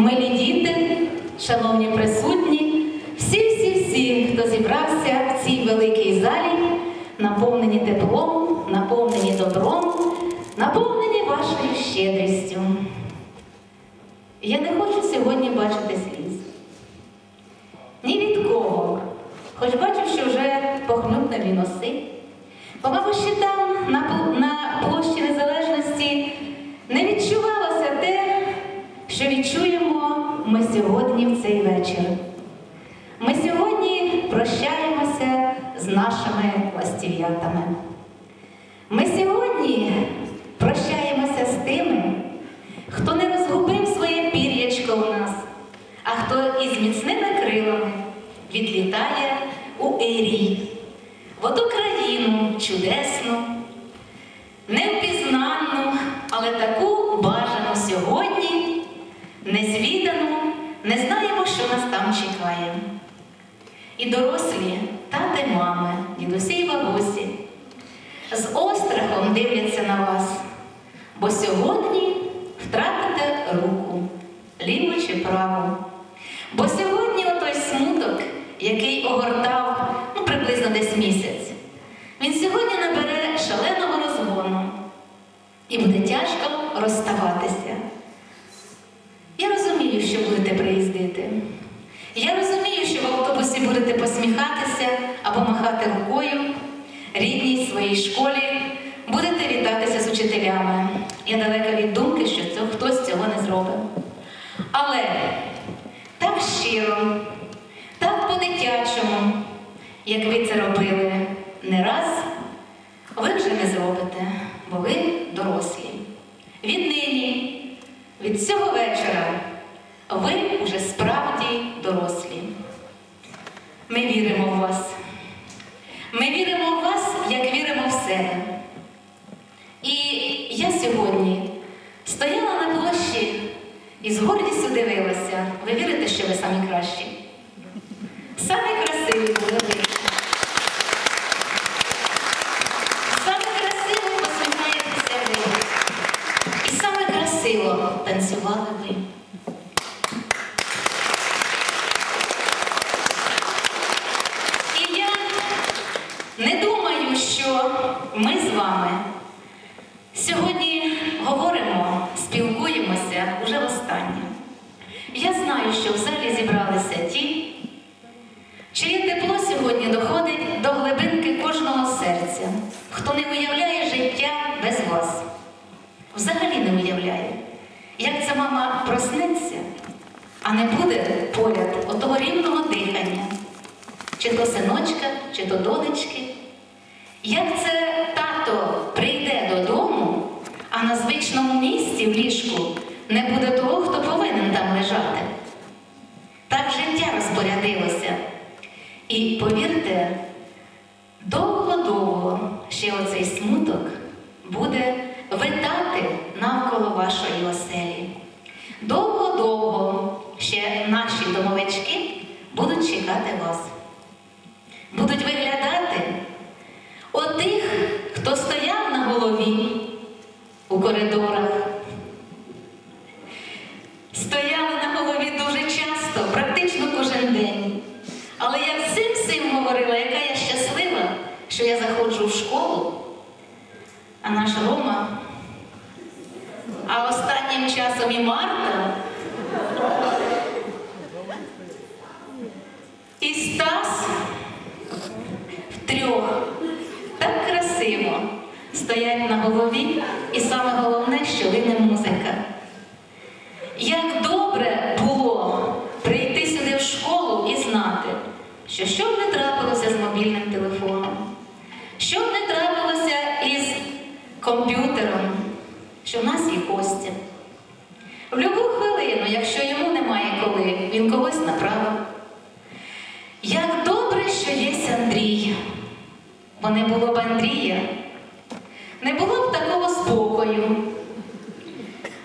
милі діти, шановні присутні, всі-всі-всі, хто зібрався в цій великій залі, наповнені теплом, наповнені добром, наповнені вашою щедрістю. Я не хочу сьогодні бачити сліз. Ні від кого, хоч бачу, що вже похнюпнелі носи. Бо, мабуть, ще там, на площі Незалежності, не відчувалося те, що відчуємо ми сьогодні в цей вечір. Ми сьогодні прощаємося з нашими ластів'ятами. Ми сьогодні прощаємося з тими, хто не розгубив своє пір'ячко у нас, а хто із міцними крилами відлітає у Ерій, в оту країну чудесну, невпізнанну, але таку бажану сьогодні, незвідану, не знаємо, що нас там чекає. І дорослі, тати, мами, дідусі й бабусі з острахом дивляться на вас, бо сьогодні втратите руку, ліву чи праву. Бо сьогодні отой смуток, який огортав ну, приблизно десь місяць, він сьогодні набере шаленого розгону і буде тяжко розставатися. Я розумію, що будете приїздити. Я розумію, що в автобусі будете посміхатися або махати рукою рідній своїй школі, будете вітатися з учителями. Я далека від думки, що це хтось цього не зробить. Але так щиро, так по-дитячому, як ви це робили не раз, ви вже не зробите, бо ви дорослі. Віднині, від цього вечора, ви вже справді дорослі. Ми віримо в вас. Ми віримо в вас, як віримо в себе. І я сьогодні стояла на площі і з гордістю дивилася. Ви вірите, що ви самі кращі? Самі красиві були ви. Саме красиво посміхаєтеся ви. І саме красиво танцювали ви. І я не думаю, що ми з вами сьогодні говоримо, спілкуємося уже востаннє. Я знаю, що в залі зібралися ті, чиє тепло сьогодні доходить до глибинки кожного серця, хто не уявляє життя без вас. Взагалі не уявляє, як ця мама проснеться, а не буде поряд отого рівного дихання чи то синочка, чи то донечки. Як це не буде того, хто повинен там лежати. Так життя розпорядилося. І повірте, довго-довго ще оцей смуток буде витати навколо вашої оселі. Довго-довго ще наші домовички будуть чекати вас будуть виглядати отих, хто стояв на голові у коридорах. Стояли на голові дуже часто, практично кожен день. Але я всім всім говорила, яка я щаслива, що я заходжу в школу, а наш Рома, а останнім часом і Марта, і Стас трьох так красиво стоять на голові, і саме головне, що лине музика. Як добре було прийти сюди в школу і знати, що що б не трапилося з мобільним телефоном, що б не трапилося із комп'ютером, що в нас є Костя. В будь-яку хвилину, якщо йому немає коли, він когось направив. Як добре, що є Андрій, бо не було б Андрія, не було б такого спокою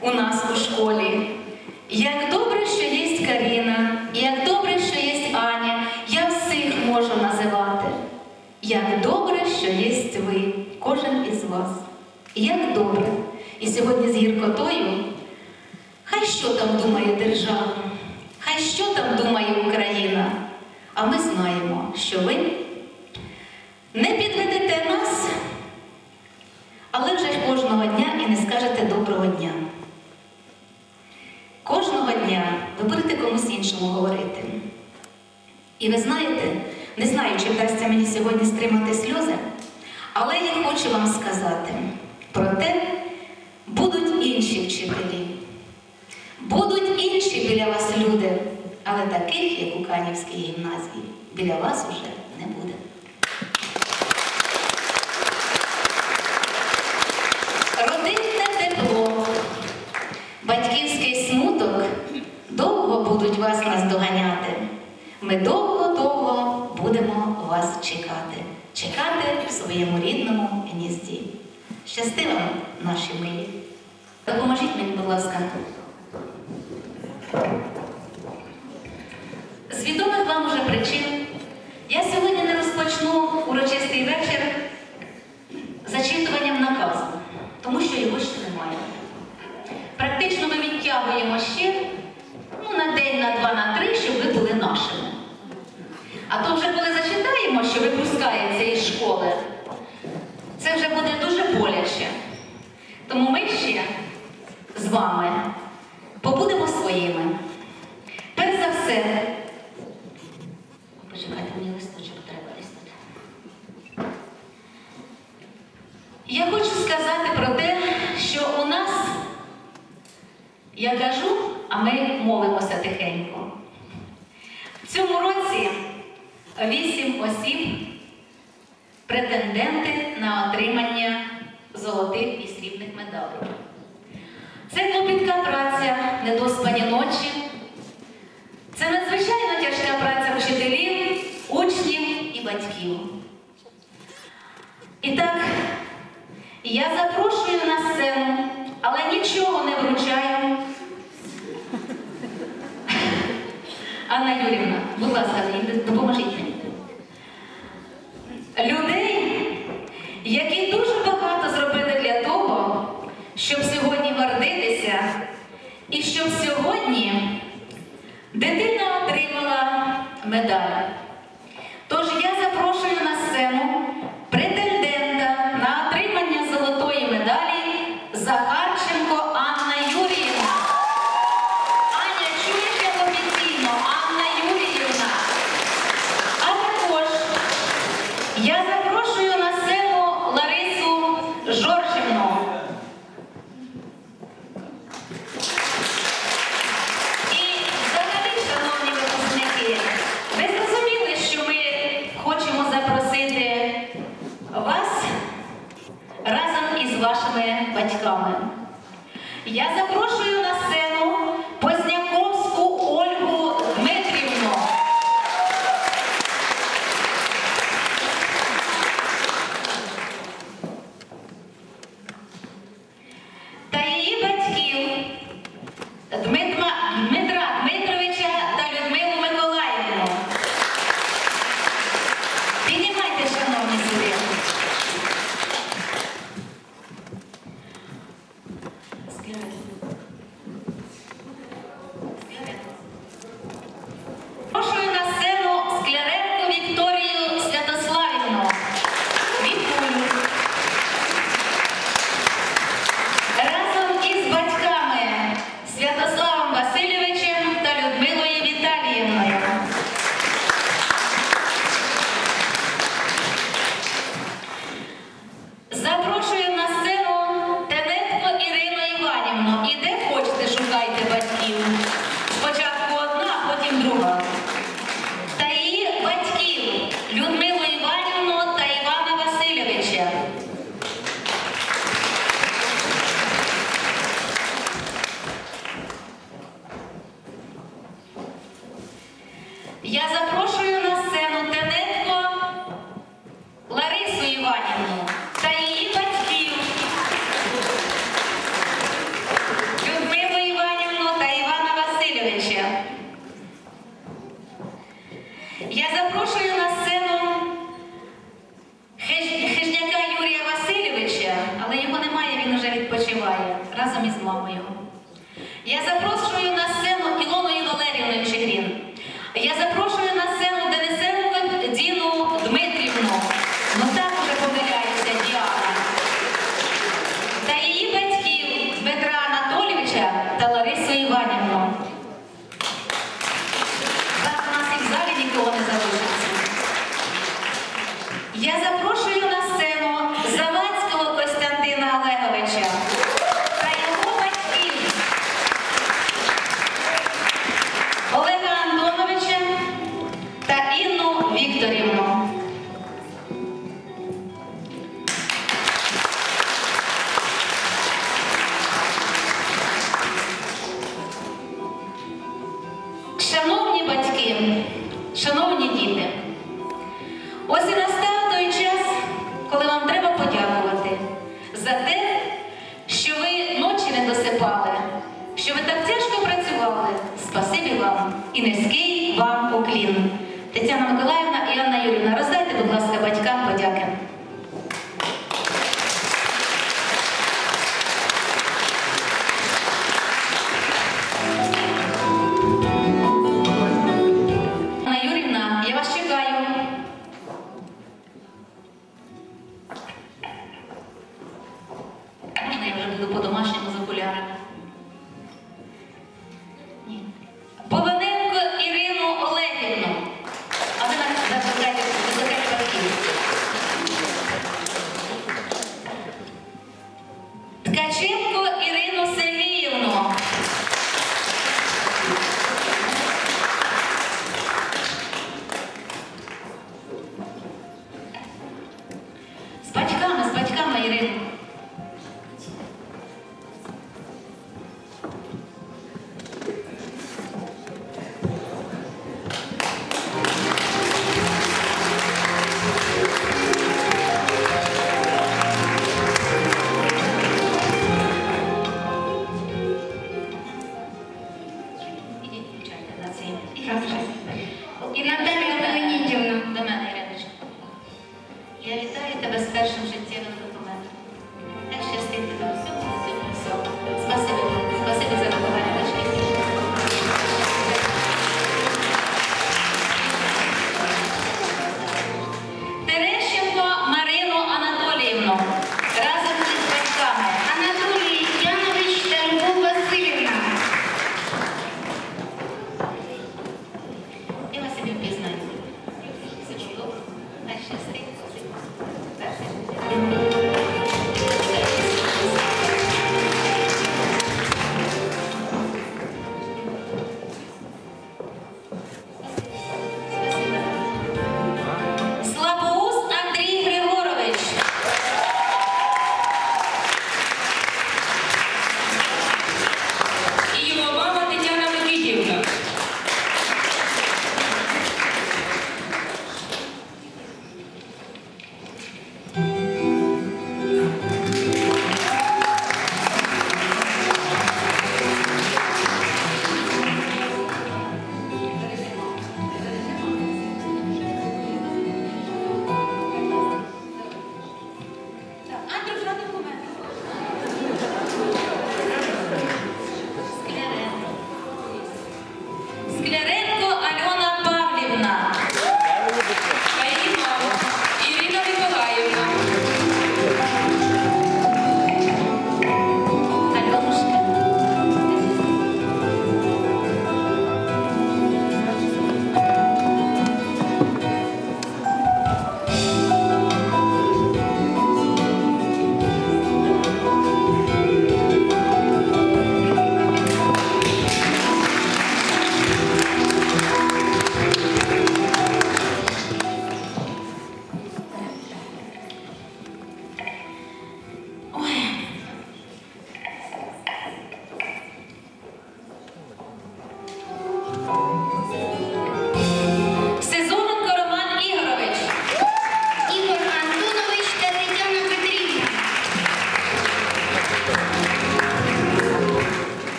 у нас у школі. Як добре, що є Каріна, як добре, що є Аня, я всіх можу називати. Як добре, що є ви, кожен із вас. Як добре. І сьогодні з гіркотою Хай що там думає держава, хай що там думає Україна. А ми знаємо, що ви не підведете нас, але вже ж кожного дня і не скажете доброго дня. Кожного дня ви будете комусь іншому говорити. І ви знаєте, не знаю, чи вдасться мені сьогодні стримати сльози, але я хочу вам сказати про те, будуть інші вчителі, будуть інші біля вас люди, але таких, як у Канівській гімназії, біля вас уже не буде. Родинне тепло, батьківський смуток довго будуть вас наздоганяти. Ми довго-довго будемо вас чекати. Чекати в своєму рідному гнізді. Щасти вам, наші милі. Допоможіть мені, будь ласка. З відомих вам уже причин я сьогодні не розпочну урочистий вечір зачитуванням наказу, тому що його ще немає. Практично ми відтягуємо ще ну, на день, на два, на три, щоб ви були нашими. А то вже коли зачитаємо, що випускається із школи, це вже буде дуже боляче. Тому ми ще вами побудемо своїми. Перш за все, почекайте, мені листочок треба десь тут. Я хочу сказати про те, що у нас, я кажу, а ми молимося тихенько. В цьому році вісім осіб претенденти на отримання золотих і срібних медалей. Це клопітка праця, недоспані ночі. Це надзвичайно тяжка праця вчителів, учнів і батьків. І так, я запрошую на сцену, але нічого не вручаю. Анна Юрівна, будь ласка, допоможіть мені. Людей, які дуже багато зробили для того, щоб сьогодні і щоб сьогодні дитина отримала медаль. Тож я запрошую на сцену претендента на отримання золотої медалі Захарченко Анна Юріївна. Аня, чуєте офіційно, Анна Юріївна. А також я запрошую на сцену Ларису Жоржівну. І взагалі, шановні випускники, ви зрозуміли, що ми хочемо запросити вас разом із вашими батьками. Я Януковича. Я запрошую на сцену Хижняка Юрія Васильовича, але його немає, він вже відпочиває разом із мамою. Я запрошую на сцену Ілону Ілолерівну Чигрін. Я запрошую на сцену Денисенко Діну Дмитрівну. Ну так вже помиляється Діана. Та її батьків Дмитра Анатолійовича та Ларису Іванівну.